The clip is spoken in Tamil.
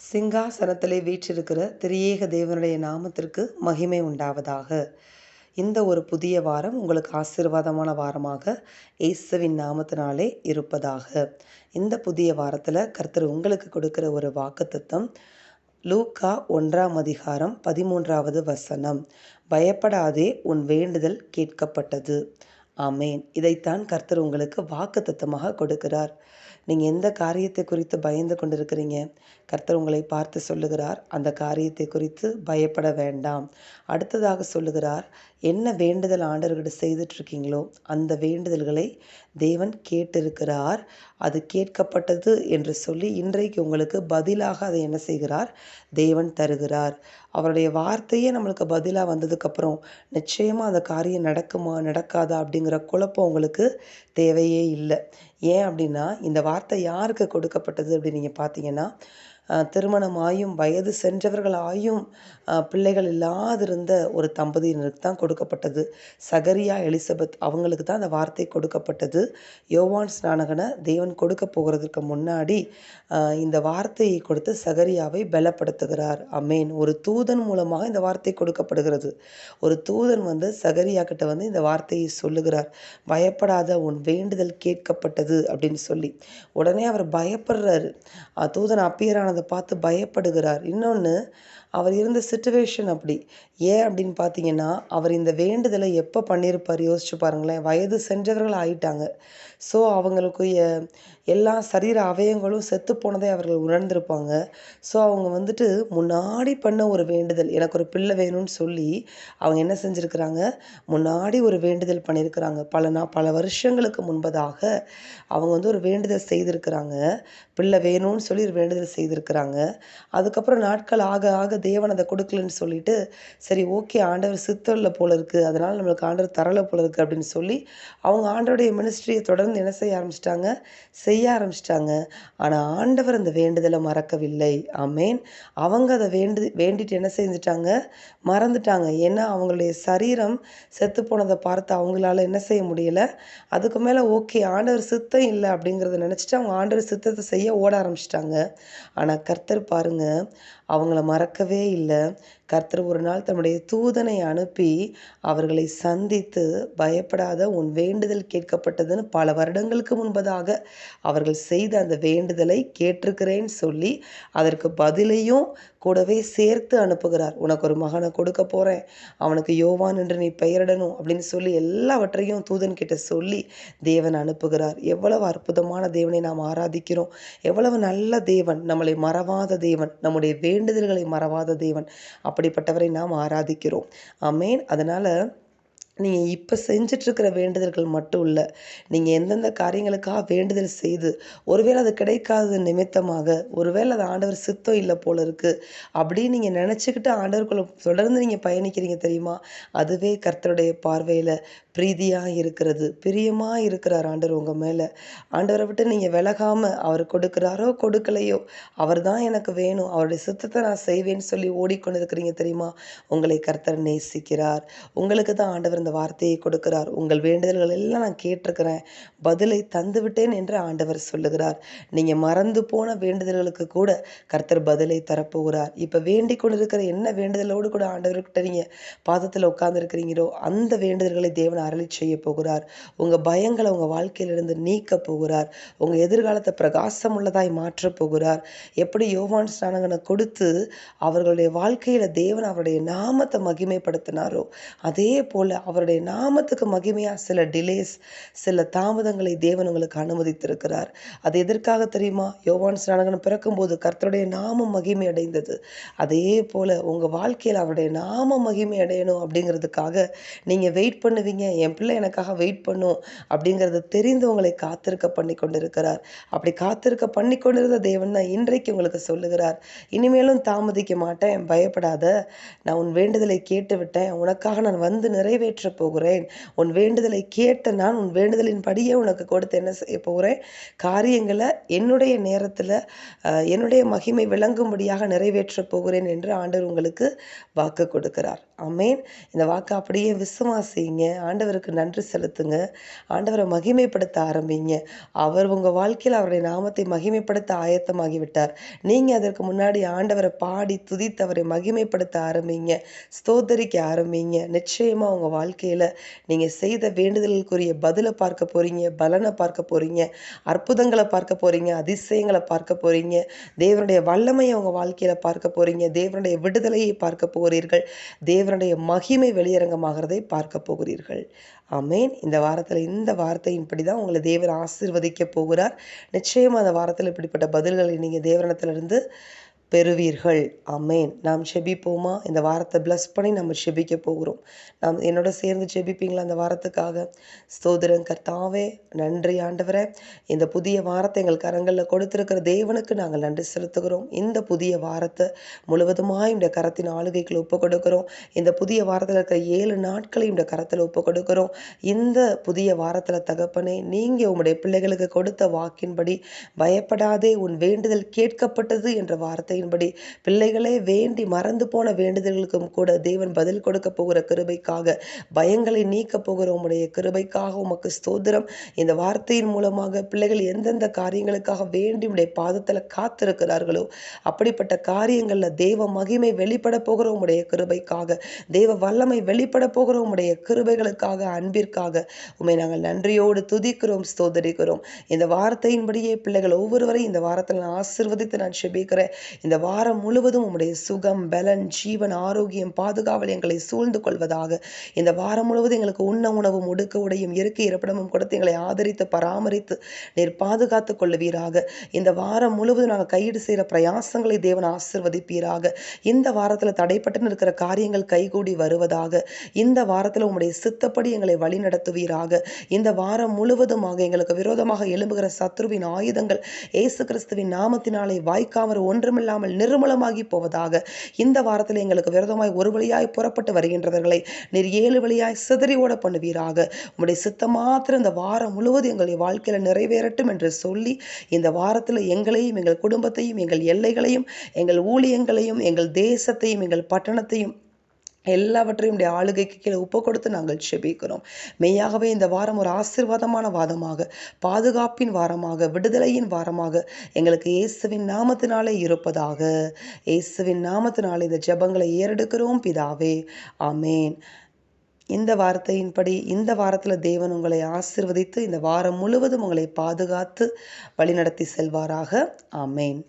சிங்காசனத்திலே வீற்றிருக்கிற திரியேக தேவனுடைய நாமத்திற்கு மகிமை உண்டாவதாக. இந்த ஒரு புதிய வாரம் உங்களுக்கு ஆசீர்வாதமான வாரமாக இயேசுவின் நாமத்தினாலே இருப்பதாக. இந்த புதிய வாரத்தில் கர்த்தர் உங்களுக்கு கொடுக்கிற ஒரு வாக்குத்தத்தம் லூக்கா ஒன்றாம் அதிகாரம் பதிமூன்றாவது வசனம். பயப்படாதே உன் வேண்டுதல் கேட்கப்பட்டது. ஆமேன். இதைத்தான் கர்த்தர் உங்களுக்கு வாக்குத்தத்தமாக கொடுக்கிறார். நீங்கள் எந்த காரியத்தை குறித்து பயந்து கொண்டிருக்கிறீங்க? கர்த்தர் உங்களை பார்த்து சொல்லுகிறார். அந்த காரியத்தை குறித்து பயப்பட வேண்டாம். அடுத்ததாக சொல்லுகிறார் என்ன வேண்டுதல் ஆண்டவர்கிட்ட செய்துட்ருக்கீங்களோ அந்த வேண்டுதல்களை தேவன் கேட்டிருக்கிறார். அது கேட்கப்பட்டது என்று சொல்லி இன்றைக்கு உங்களுக்கு பதிலாக அதை என்ன செய்கிறார்? தேவன் தருகிறார். அவருடைய வார்த்தையே நம்மளுக்கு பதிலாக வந்ததுக்கப்புறம் நிச்சயமாக அந்த காரியம் நடக்குமா நடக்காதா அப்படிங்கிற குழப்பம் உங்களுக்கு தேவையே இல்லை. ஏன் அப்படின்னா இந்த வார்த்தை யாருக்கு கொடுக்கப்பட்டது அப்படின்னு நீங்கள் பார்த்தீங்கன்னா திருமணமாயும் வயது சென்றவர்களாயும் பிள்ளைகள் இல்லாதிருந்த ஒரு தம்பதியினருக்கு தான் கொடுக்கப்பட்டது. சகரியா எலிசபெத் அவங்களுக்கு தான் அந்த வார்த்தை கொடுக்கப்பட்டது. யோவான் ஸ்நானகனை தேவன் கொடுக்க போகிறதுக்கு முன்னாடி இந்த வார்த்தையை கொடுத்து சகரியாவை பலப்படுத்துகிறார். அமேன். ஒரு தூதன் மூலமாக இந்த வார்த்தை கொடுக்கப்படுகிறது. ஒரு தூதன் வந்து சகரியா கிட்ட வந்து இந்த வார்த்தையை சொல்லுகிறார். பயப்படாத உன் வேண்டுதல் கேட்கப்பட்டது. அப்படின்னு சொல்லி. உடனே அவர் பயப்படுறாரு. தூதன் அப்பியர் ஆனதை பார்த்து பயப்படுகிறார். இன்னொன்று அவர் இருந்த சுச்சுவேஷன் அப்படி. ஏன் அப்படின்னு பார்த்தீங்கன்னா அவர் இந்த வேண்டுதலை எப்போ பண்ணியிருப்பார்? யோசிச்சு பாருங்களேன். வயது சென்றவர்கள் ஆயிட்டாங்க. ஸோ அவங்களுக்கு எல்லா சரீர அவயங்களும் செத்து போனதை அவர்கள் உணர்ந்திருப்பாங்க. ஸோ அவங்க வந்துட்டு முன்னாடி பண்ண ஒரு வேண்டுதல் எனக்கு ஒரு பிள்ளை வேணும்னு சொல்லி அவங்க என்ன செஞ்சுருக்கிறாங்க? முன்னாடி ஒரு வேண்டுதல் பண்ணியிருக்கிறாங்க பல நான் பல வருஷங்களுக்கு முன்பதாக அவங்க வந்து ஒரு வேண்டுதல் செய்திருக்கிறாங்க. பிள்ளை வேணும்னு சொல்லி ஒரு வேண்டுதல் செய்திருக்கிறாங்க. அதுக்கப்புறம் நாட்கள் ஆக ஆக தேவன் அதை கொடுக்கலன்னு சொல்லிட்டு சரி ஓகே ஆண்டவர் சித்தரில் போல இருக்குது அதனால் நம்மளுக்கு ஆண்டவர் தரலை போல இருக்குது அப்படின்னு சொல்லி அவங்க ஆண்டவருடைய மினிஸ்ட்ரியை தொடர்ந்து என்ன செய்ய ஆரம்பிச்சிட்டாங்க? செய்ய ஆரம்பிச்சிட்டாங்க. ஆனால் ஆண்டவர் அந்த வேண்டுதலை மறக்கவில்லை. ஆமேன். அவங்க அதை வேண்டு வேண்டிட்டு என்ன செஞ்சுட்டாங்க? மறந்துட்டாங்க. ஏன்னா அவங்களுடைய சரீரம் செத்து போனதை பார்த்து அவங்களால என்ன செய்ய முடியலை? அதுக்கு மேலே ஓகே ஆண்டவர் சித்தம் இல்லை அப்படிங்கிறத நினச்சிட்டு அவங்க ஆண்டவர் சித்தத்தை செய்ய ஓட ஆரம்பிச்சிட்டாங்க. ஆனால் கர்த்தர் பாருங்கள் அவங்கள மறக்கவே இல்லை. கர்த்தர் ஒரு நாள் தன்னுடைய தூதனை அனுப்பி அவர்களை சந்தித்து பயப்படாத உன் வேண்டுதல் கேட்கப்பட்டதுன்னு பல வருடங்களுக்கு முன்பதாக அவர்கள் செய்த அந்த வேண்டுதலை கேட்டிருக்கிறேன்னு சொல்லி அதற்கு பதிலையும் கூடவே சேர்த்து அனுப்புகிறார். உனக்கு ஒரு மகனை கொடுக்க போகிறேன் அவனுக்கு யோவான் என்று நீ பெயரிடணும் அப்படின்னு சொல்லி எல்லாவற்றையும் தூதன் கிட்ட சொல்லி தேவன் அனுப்புகிறார். எவ்வளவு அற்புதமான தேவனை நாம் ஆராதிக்கிறோம். எவ்வளவு நல்ல தேவன் நம்மளை மறவாத தேவன் நம்முடைய வேண்டுதல்களை மறவாத தேவன். அப்படிப்பட்டவரை நாம் ஆராதிக்கிறோம். அமேன் அதனால் நீங்கள் இப்போ செஞ்சிட்ருக்கிற வேண்டுதல்கள் மட்டும் இல்லை நீங்கள் எந்தெந்த காரியங்களுக்காக வேண்டுதல் செய்து ஒருவேளை அது கிடைக்காத நிமித்தமாக ஒருவேளை அது ஆண்டவர் சித்தம் இல்லை போல இருக்குது அப்படின்னு நீங்கள் நினச்சிக்கிட்டு ஆண்டவர்குள்ள தொடர்ந்து நீங்கள் பயணிக்கிறீங்க தெரியுமா? அதுவே கர்த்தருடைய பார்வையில் பிரீதியாக இருக்கிறது. பிரியமாக இருக்கிறார் ஆண்டவர் உங்கள் மேலே. ஆண்டவரை விட்டு நீங்கள் விலகாமல் அவர் கொடுக்குறாரோ கொடுக்கலையோ அவர் தான் எனக்கு வேணும். அவருடைய சித்தத்தை நான் செய்வேன்னு சொல்லி ஓடிக்கொண்டு இருக்கிறீங்க தெரியுமா? உங்களை கர்த்தர் நேசிக்கிறார். உங்களுக்கு தான் ஆண்டவர் இந்த வார்த்தையை கொடுக்கிறார். உங்கள் வேண்டுதல்கள் எல்லாம் நான் கேட்டிருக்கிறேன். பதிலை தந்து விட்டேன் என்று ஆண்டவர் சொல்லுகிறார். நீங்கள் மறந்து போன வேண்டுதல்களுக்கு கூட கர்த்தர் பதிலை தரப்போகிறார். இப்போ வேண்டிக் கொண்டிருக்கிற என்ன வேண்டுதலோடு கூட ஆண்டவர்கிட்ட நீங்கள் பாதத்தில் உட்கார்ந்துருக்கிறீங்களோ அந்த வேண்டுதல்களை தேவன் அருளி செய்ய போகிறார். உங்கள் பயங்களை உங்கள் வாழ்க்கையிலிருந்து நீக்க போகிறார். உங்கள் எதிர்காலத்தை பிரகாசம் உள்ளதாய் மாற்றப் போகிறார். எப்படி யோவான் ஸ்நானகனை கொடுத்து அவர்களுடைய வாழ்க்கையில் தேவன் அவருடைய நாமத்தை மகிமைப்படுத்தினாரோ அதே போல் அவருடைய நாமத்துக்கு மகிமையாக சில டிலேஸ் சில தாமதங்களை தேவன் உங்களுக்கு அனுமதித்திருக்கிறார். அது எதற்காக தெரியுமா? யோவான் ஸ்நானகன் பிறக்கும்போது கர்த்தருடைய நாமம் மகிமை அடைந்தது அதே போல் உங்கள் வாழ்க்கையில் அவருடைய நாம மகிமை அடையணும் அப்படிங்கிறதுக்காக நீங்கள் வெயிட் பண்ணுவீங்க. என் பிள்ளை எனக்காக வெயிட் பண்ணும் அப்படிங்கிறத தெரிந்து உங்களை காத்திருக்க பண்ணி கொண்டிருக்கிறார். அப்படி காத்திருக்க பண்ணி கொண்டிருந்த தேவன் தான் இன்றைக்கு உங்களுக்கு சொல்லுகிறார். இனிமேலும் தாமதிக்க மாட்டேன் பயப்படாத. நான் உன் வேண்டுதலை கேட்டு விட்டேன் உனக்காக நான் வந்து நிறைவேற்ற போகிறேன். உன் வேண்டுதலை கேட்ட நான் உன் வேண்டுதலின் படியே உனக்கு கொடுத்து என்ன செய்ய போகிறேன்? காரியங்களை என்னுடைய நேரத்தில் என்னுடைய மகிமை விளங்கும்படியாக நிறைவேற்ற போகிறேன் என்று ஆண்டவர் உங்களுக்கு வாக்கு கொடுக்கிறார். அமேன் இந்த வாக்கு அப்படியே விசுவாசிங்க. ஆண்டவர் ஆண்டவருக்கு நன்றி செலுத்துங்க. ஆண்டவரை மகிமைப்படுத்த ஆரம்பிங்க. அவர் உங்கள் வாழ்க்கையில் அவருடைய நாமத்தை மகிமைப்படுத்த ஆயத்தமாகிவிட்டார். நீங்கள் அதற்கு முன்னாடி ஆண்டவரை பாடி துதித்து அவரை மகிமைப்படுத்த ஆரம்பிங்க. ஸ்தோத்தரிக்க ஆரம்பிங்க. நிச்சயமாக உங்கள் வாழ்க்கையில் நீங்கள் செய்த வேண்டுதலுக்குரிய பதிலை பார்க்க போகிறீங்க பலனை பார்க்க போகிறீங்க அற்புதங்களை பார்க்க போகிறீங்க அதிசயங்களை பார்க்க போகிறீங்க தேவனுடைய வல்லமையை உங்கள் வாழ்க்கையில் பார்க்க போகிறீங்க தேவனுடைய விடுதலையை பார்க்க போகிறீர்கள். தேவனுடைய மகிமை வெளியரங்கமாகிறதை பார்க்க போகிறீர்கள். அமேன் இந்த வாரத்தில் இந்த வார்த்தையின்படி தான் உங்களை தேவர் ஆசிர்வதிக்க போகிறார். நிச்சயமாக அந்த வாரத்தில் இப்படிப்பட்ட பதில்களை நீங்கள் தேவனிடத்திலிருந்து பெறுவீர்கள். அமேன் நாம் செபிப்போமா? இந்த வாரத்தை பிளஸ் பண்ணி நம்ம செபிக்க போகிறோம். நாம் என்னோட சேர்ந்து செபிப்பீங்களா அந்த வாரத்துக்காக? ஸ்தோதிரம் கர்த்தாவே நன்றி ஆண்டவரே. இந்த புதிய வாரத்தை எங்கள் கரங்களில் கொடுத்துருக்கிற தேவனுக்கு நாங்கள் நன்றி செலுத்துகிறோம். இந்த புதிய வாரத்தை முழுவதுமாக இந்த கரத்தின் ஆளுகைகளை ஒப்பு கொடுக்கிறோம். இந்த புதிய வாரத்தில் இருக்கிற ஏழு நாட்களை இந்த கரத்தில் ஒப்பு கொடுக்கிறோம். இந்த புதிய வாரத்தில் தகப்பனே நீங்கள் உங்களுடைய பிள்ளைகளுக்கு கொடுத்த வாக்கின்படி பயப்படாதே உன் வேண்டுதல் கேட்கப்பட்டது என்ற வார்த்தை வார்த்தையின்படி பிள்ளைகளே வேண்டி மறந்து போன வேண்டுதல்களுக்கும் கூட தேவன் பதில் கொடுக்க போகிற கிருபைக்காக பயங்களை நீக்கப் போகிற உம்முடைய கிருபைக்காக உமக்கு ஸ்தோத்திரம். இந்த வார்த்தையின் மூலமாக பிள்ளைகள் எந்தெந்த காரியங்களுக்காக வேண்டி உடைய பாதத்தில் காத்திருக்கிறார்களோ அப்படிப்பட்ட காரியங்களில் தேவ மகிமை வெளிப்பட போகிற உம்முடைய கிருபைக்காக தேவ வல்லமை வெளிப்பட போகிற உம்முடைய கிருபைகளுக்காக அன்பிற்காக உண்மை நாங்கள் நன்றியோடு துதிக்கிறோம் ஸ்தோதரிக்கிறோம் இந்த வார்த்தையின்படியே பிள்ளைகள் ஒவ்வொருவரையும் இந்த வாரத்தில் நான் ஆசிர்வதித்து நான் செபிக்கிறேன். இந்த வாரம் முழுவதும் உம்முடைய சுகம் பலன் ஜீவன் ஆரோக்கியம் பாதுகாவல் எங்களை சூழ்ந்து கொள்வதாக. இந்த வாரம் முழுவதும் எங்களுக்கு உண்ண உணவும் உடுக்க உடையும் இருக்கை இருப்பிடமும் கொடுத்து எங்களை ஆதரித்து பராமரித்து நீர் பாதுகாத்து கொள்ளுவீராக. இந்த வாரம் முழுவதும் நாங்கள் கையீடு செய்கிற பிரயாசங்களை தேவன் ஆசிர்வதிப்பீராக. இந்த வாரத்தில் தடைப்பட்டு இருக்கிற காரியங்கள் கைகூடி வருவதாக. இந்த வாரத்தில் உம்முடைய சித்தப்படி எங்களை வழி நடத்துவீராக. இந்த வாரம் முழுவதுமாக எங்களுக்கு விரோதமாக எழும்புகிற சத்ருவின் ஆயுதங்கள் ஏசு கிறிஸ்துவின் நாமத்தினாலே வாய்க்காமர் ஒன்றுமில்லா இல்லாமல் நிர்மூலமாகி போவதாக இந்த வாரத்தில் எங்களுக்கு விரதமாய் ஒரு வழியாய் புறப்பட்டு வருகின்றவர்களை நீர் ஏழு வழியாய் சிதறி ஓட பண்ணுவீராக. உங்களுடைய சித்த மாத்திரம் இந்த வாரம் முழுவதும் எங்களுடைய வாழ்க்கையில் நிறைவேறட்டும் என்று சொல்லி இந்த வாரத்தில் எங்களையும் எங்கள் குடும்பத்தையும் எங்கள் எல்லைகளையும் எங்கள் ஊழியங்களையும் எங்கள் தேசத்தையும் எங்கள் பட்டணத்தையும் எல்லாவற்றையும் உடைய ஆளுகைக்கு கீழே ஒப்பு கொடுத்து நாங்கள் செபிக்கிறோம். மெய்யாகவே இந்த வாரம் ஒரு ஆசிர்வாதமான வாதமாக பாதுகாப்பின் வாரமாக விடுதலையின் வாரமாக எங்களுக்கு இயேசுவின் நாமத்தினாலே இருப்பதாக. இயேசுவின் நாமத்தினாலே இந்த ஜபங்களை ஏறெடுக்கிறோம் பிதாவே. ஆமேன். இந்த வார்த்தையின்படி இந்த வாரத்தில் தேவன் உங்களை ஆசிர்வதித்து இந்த வாரம் முழுவதும் உங்களை பாதுகாத்து வழிநடத்தி செல்வாராக. ஆமேன்.